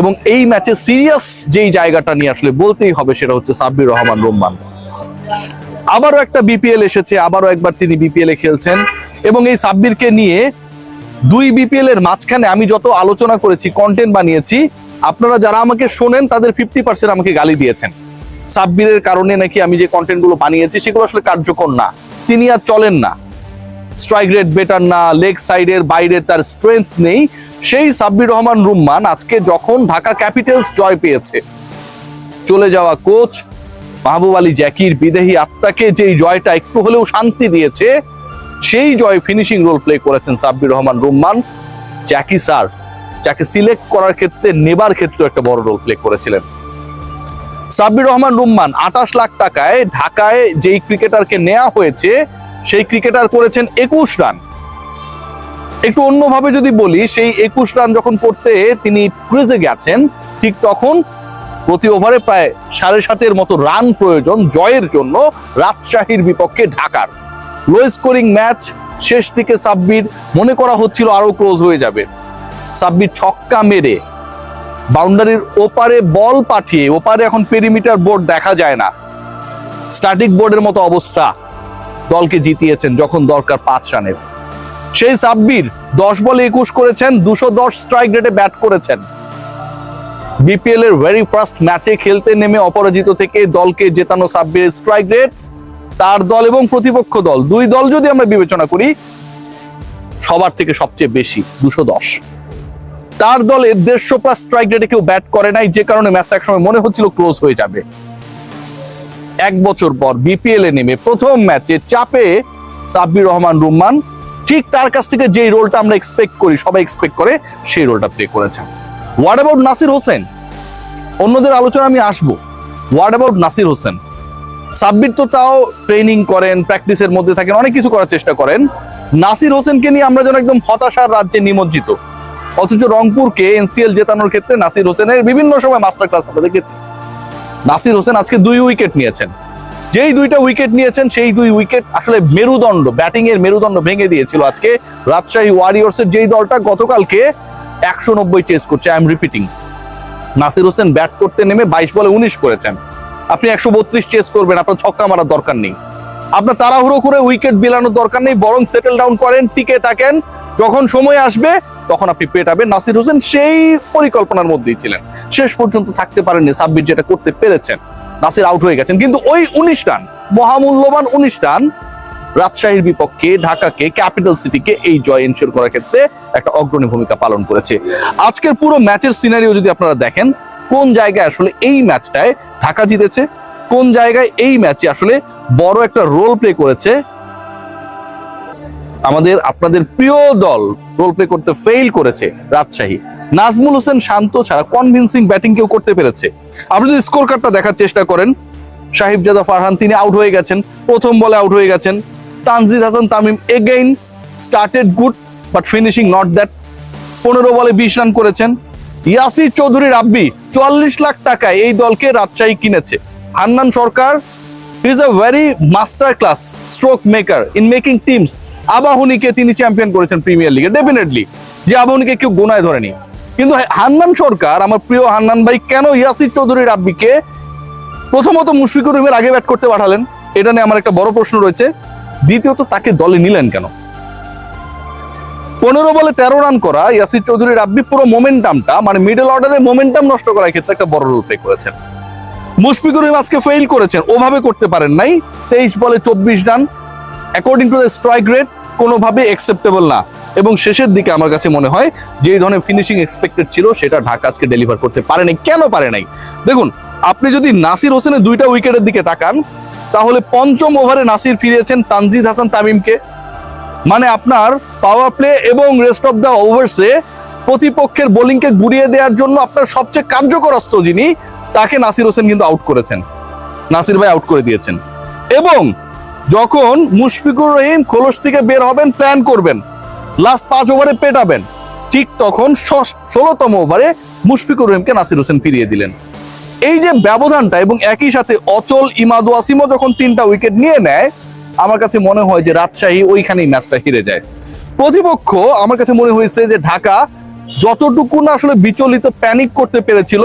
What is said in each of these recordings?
এবং এই ম্যাচে সিরিয়াস যেই জায়গাটা নিয়ে আসলে বলতেই হবে সেটা হচ্ছে সাব্বির রহমান রহমান আবারও একটা বিপিএল এসেছে, আবারও একবার তিনি বিপিএল এ খেলছেন এবং এই সাব্বিরকে নিয়ে দুই বিপিএল এর মাঝখানে আমি যত আলোচনা করেছি কন্টেন্ট বানিয়েছি, আপনারা যারা আমাকে শোনেন তাদের ফিফটি পার্সেন্ট আমাকে গালি দিয়েছেন। সাব্বিরের কারণে নাকি আমি যে কন্টেন্টগুলো বানিয়েছি সেগুলো আসলে কার্যকর না। তিনি আর চলেন না। স্ট্রাইক রেট বেটার না লেগ সাইডের বাইরে তার স্ট্রেংথ নেই। সেই সাব্বির রহমান রুম্মান আজকে যখন ঢাকা ক্যাপিটালস জয় পেয়েছে, চলে যাওয়া কোচ মাহবুব আলী জ্যাকির বিদেহী আত্মাকে যেই জয়টা একটু হলেও শান্তি দিয়েছে, সেই জয় ফিনিশিং রোল প্লে করেছেন সাব্বির রহমান রুম্মান। জ্যাকি স্যার যাকে সিলেক্ট করার ক্ষেত্রে, নেবার ক্ষেত্রে একটা বড় রোল প্লে করেছিলেন। সাব্বির রহমান রুম্মান আঠাশ লাখ টাকায় ঢাকায় যেই ক্রিকেটারকে নেওয়া হয়েছে, সেই ক্রিকেটার করেছেন একুশ রান। একটু অন্যভাবে যদি বলি, সেই একুশ রান যখন করতে তিনি ক্রিজে গেছেন, ঠিক তখন প্রতি ওভারে প্রায় সাড়ে সাতের মতো রান প্রয়োজন জয়ের জন্য রাজশাহীর বিপক্ষে ঢাকার। লো স্কোরিং ম্যাচ শেষ দিকে সাব্বির, মনে করা হচ্ছিল আরও ক্লোজ হয়ে যাবে। সাব্বির ছক্কা মেরে বাউন্ডারির ওপারে বল পাঠিয়ে, ওপারে এখন পেরিমিটার বোর্ড দেখা যায় না। স্ট্যাটিক বোর্ডের মতো অবস্থা দলকে জিতিয়েছেন যখন দরকার পাঁচ রানের। সেই সাব্বির দশ বলে একুশ করেছেন, দুশো দশ স্ট্রাইক রেটে ব্যাট করেছেন। বিপিএল এর ভেরি ফার্স্ট ম্যাচে খেলতে নেমে অপরাজিত থেকে দলকে জেতানো সাব্বিরের স্ট্রাইক রেট তার দল এবং প্রতিপক্ষ দল, দুই দল যদি আমরা বিবেচনা করি, সবার থেকে সবচেয়ে বেশি দুশো দশ। তার দলের দেড়শো প্লাস স্ট্রাইক রেটে কেউ ব্যাট করে নাই, যে কারণে ম্যাচটা একসময় মনে হচ্ছিল ক্লোজ হয়ে যাবে। এক বছর পর বিপিএল এ নেমে প্রথম ম্যাচে চাপে সাব্বির রহমান রুম্মান ঠিক তার কাছ থেকে যেই রোলটা আমরা এক্সপেক্ট করি, সবাই এক্সপেক্ট করে, সেই রোলটা প্লে করেছেন। What about Nasir Hossain? অন্যদের আলোচনা আমি আসব। What about Nasir Hossain? Sabbir তো তাও ট্রেনিং করেন প্র্যাকটিসের মধ্যে থাকেন, অনেক কিছু করার চেষ্টা করেন। নাসির হোসেনকে নিয়ে আমরা যেন একদম হতাশার রাজ্যে নিমজ্জিত। অথচ রংপুরকে এনসিএল জেতানোর ক্ষেত্রে নাসির হোসেনের বিভিন্ন সময় মাস্টার ক্লাস আমরা দেখেছি। নাসির হোসেন আজকে দুই উইকেট নিয়েছেন। যেই দুইটা উইকেট নিয়েছেন, সেই দুই উইকেট আসলে মেরুদণ্ড ব্যাটিং এর মেরুদণ্ড ভেঙে দিয়েছিল আজকে রাজশাহী ওয়ারিয়র্স এর যেই দলটা গতকালকে একশো নব্বই চেস করছে I am repeating Nasir Hossain bat করতে নেমে বাইশ বলে উনিশ করেছেন। আপনি একশো বত্রিশ চেস করবেন, আপনার ছক্কা মারার দরকার নেই। আপনার তাড়াহুড়ো করে উইকেট বিলানোর দরকার নেই, বরং সেটেল ডাউন করেন, টিকে থাকেন। যখন সময় আসবে, তখন আপনি পেটাবেন। নাসির হোসেন সেই পরিকল্পনার মধ্যেই ছিলেন। শেষ পর্যন্ত থাকতে পারেননি সাব্বির যেটা করতে পেরেছেন। নাসির আউট হয়ে গেছেন। কিন্তু ওই উনিশ রান মহামূল্যবান উনিশ রান রাজশাহীর বিপক্ষে, ঢাকাকে ক্যাপিটাল সিটিকে এই জয় এনশিওর করার ক্ষেত্রে একটা অগ্রণী ভূমিকা পালন করেছে। আজকের পুরো ম্যাচের সিনারিও যদি আপনারা দেখেন, কোন জায়গায় আসলে এই ম্যাচটায় ঢাকা জিতেছে, কোন জায়গায় এই ম্যাচে আসলে বড় একটা রোল প্লে করেছে আমাদের আপনাদের প্রিয় দল রোল প্লে করতে ফেইল করেছে রাজশাহী। নাজমুল হোসেন শান্ত ছাড়া কনভিনসিং ব্যাটিং কেউ করতে পেরেছে। আপনি যদি স্কোর কার্ডটা দেখার চেষ্টা করেন, সাহিবজাদা ফারহান তিনি আউট হয়ে গেছেন, প্রথম বলে আউট হয়ে গেছেন। Tanzid Hasan Tamim again started good but finishing not that পনেরো বলে বিশ রান করেছেন। ইয়াসির চৌধুরী রাব্বি, চুয়াল্লিশ লাখ টাকায় এই দলকে রাজশাহী কিনেছে। Hannan Sarkar is a very master class stroke maker in making teams আবাহনীকে তিনি চ্যাম্পিয়ন করেছেন প্রিমিয়ার লিগে ডেফিনেটলি যে আবাহনীকে কেউ গোনায় ধরেনি। কিন্তু হান্নান সরকার, আমার প্রিয় হান্নান ভাই, কেন ইয়াসির চৌধুরী রাব্বিকে প্রথমত মুশফিকুর রহিমের আগে ব্যাট করতে পাঠালেন? এটা নিয়ে আমার একটা বড় প্রশ্ন রয়েছে। দ্বিতীয়ত, তাকে দলে নিলেন কেন? পনেরো বলে তেরো রান করা ইয়াসির চৌধুরী রাব্বি পুরো মোমেন্টামটা মানে মিডল অর্ডারের মোমেন্টাম নষ্ট করার ক্ষেত্রে একটা বড় রোল প্লে করেছেন। মুশফিকুর রহিম আজকে ফেইল করেছেন, ওভাবে করতে পারেন নাই। তেইশ বলে চব্বিশ run according to the strike rate কোনোভাবে অ্যাকসেপ্টেবল না। এবং শেষের দিকে আমার কাছে মনে হয় যে ধরনের ফিনিশিং এক্সপেক্টেড ছিল, সেটা ঢাকা আজকে ডেলিভার করতে পারে নাই। কেন পারে নাই? দেখুন, আপনি যদি নাসির হোসেনের দুইটা উইকেটের দিকে তাকান, তাহলে পঞ্চম ওভারে নাসির ফিরিয়েছেন তানজিদ হাসান তামিমকে। মানে আপনার পাওয়ার প্লে এবং রেস্ট অফ দ্য ওভার্সে প্রতিপক্ষের বোলিংকে গুড়িয়ে দেওয়ার জন্য আপনার সবচেয়ে কার্যকর অস্ত্র যিনি তাকে নাসির হোসেন কিন্তু আউট করেছেন। নাসির ভাই আউট করে দিয়েছেন। এবং যখন মুশফিকুর রহিম খোলস থেকে বের হবেন প্ল্যান করবেন লাস্ট পাঁচ ওভারে পেটাবেন, ঠিক তখন ষোলোতম ওভারে মুশফিকুর রহিমকে নাসির হোসেন ফিরিয়ে দিলেন। এই যে ব্যবধানটা এবং একই সাথে অচল ইমাদ ওয়াসিমও যখন তিনটা উইকেট নিয়ে নেয়, আমার কাছে মনে হয় যে রাজশাহী ওইখানেই ম্যাচটা হেরে যায়। প্রতিপক্ষ, আমার কাছে মনে হয়েছে যে ঢাকা যতটুকু না আসলে বিচলিত প্যানিক করতে পেরেছিল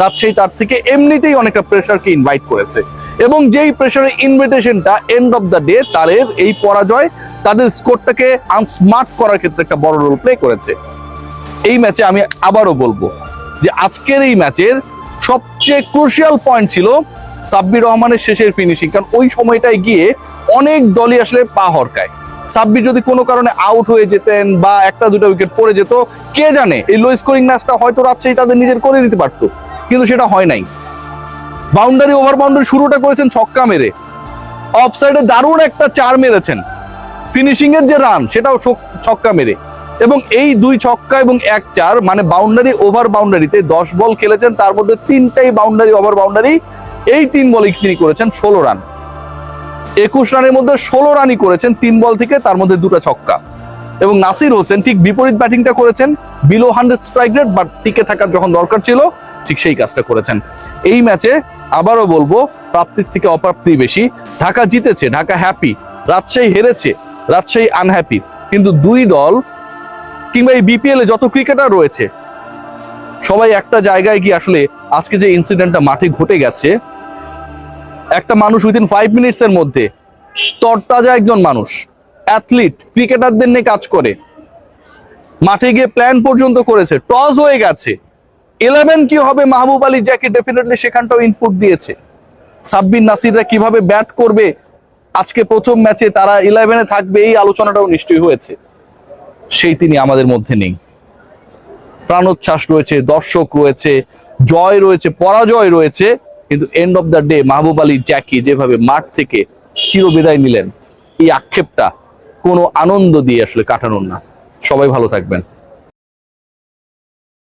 রাজশাহী তার থেকে এমনিতেই অনেকটা প্রেশারকে ইনভাইট করেছে। এবং যেই প্রেশারের ইনভিটেশনটা এন্ড অফ দ্য ডে তাদের এই পরাজয় তাদের স্কোরটাকে আনস্মার্ট করার ক্ষেত্রে একটা বড় রোল প্লে করেছে। এই ম্যাচে আমি আবারও বলব যে আজকের এই ম্যাচের সবচেয়ে ক্রুশিয়াল পয়েন্ট ছিল সাব্বির রহমানের শেষের ফিনিশিং কারণ ওই সময়টায় গিয়ে অনেক দলই আসলে পা হরকায়। সাব্বির যদি কোনো কারণে আউট হয়ে যেতেন বা একটা দুটো উইকেট পড়ে যেত, কে জানে? এই লো স্কোরিং ম্যাচটা হয়তো রাজশাহী তাদের নিজের করে নিতে পারতো। কিন্তু সেটা হয় নাই। বাউন্ডারি ওভার বাউন্ডারি শুরুটা করেছেন ছক্কা মেরে। অফ সাইডে দারুণ একটা চার মেরেছেন। ফিনিশিং এর যে রান সেটাও ছক- ছক্কা মেরে। এবং এই দুই ছক্কা এবং এক চার মানে বাউন্ডারি ওভার বাউন্ডারিতে দশ বল খেলেছেন, তার মধ্যে তিনটাই বাউন্ডারি ওভার বাউন্ডারি এই তিন বলে তিনি করেছেন ষোলো রান একুশ রানের মধ্যে ষোলো রানই করেছেন তিন বল থেকে, তার মধ্যে দুটো ছক্কা। এবং নাসির হোসেন ঠিক বিপরীত ব্যাটিংটা করেছেন below hundred strike rate but টিকে থাকার যখন দরকার ছিল ঠিক সেই কাজটা করেছেন। এই ম্যাচে আবারও বলব, প্রাপ্তির থেকে অপ্রাপ্তি বেশি। ঢাকা জিতেছে, ঢাকা হ্যাপি রাজশাহী হেরেছে, রাজশাহী আনহ্যাপি কিন্তু দুই দল কিংবা এই বিপিএল এ যত ক্রিকেটার রয়েছে, সবাই একটা জায়গায় গিয়ে আসলে আজকে যে ইনসিডেন্টটা মাঠে ঘটে গেছে, একটা মানুষ উইদিন ফাইভ মিনিটস এর মধ্যে তরতাজা একজন মানুষ অ্যাথলিট ক্রিকেটারদের নিয়ে কাজ করে, মাঠে গিয়ে প্ল্যান পর্যন্ত করেছে টস হয়ে গেছে। ইলেভেন কি হবে? মাহবুব আলী জ্যাকি ডেফিনেটলি সেখানটাও ইনপুট দিয়েছে। সাব্বির নাসিররা কীভাবে ব্যাট করবে? আজকে প্রথম ম্যাচে তারা ইলেভেনে থাকবে, এই আলোচনাটাও নিশ্চয়ই হয়েছে। সেই তিনি আমাদের মধ্যে নেই। প্রাণোচ্ছ্বাস রয়েছে, দর্শক রয়েছে, জয় রয়েছে, পরাজয় রয়েছে, কিন্তু end of the day Mahbub Ali Zaki যেভাবে মাঠ থেকে চিরবিদায় নিলেন, এই আক্ষেপটা কোনো আনন্দ দিয়ে আসলে কাটানোর না। সবাই ভালো থাকবেন।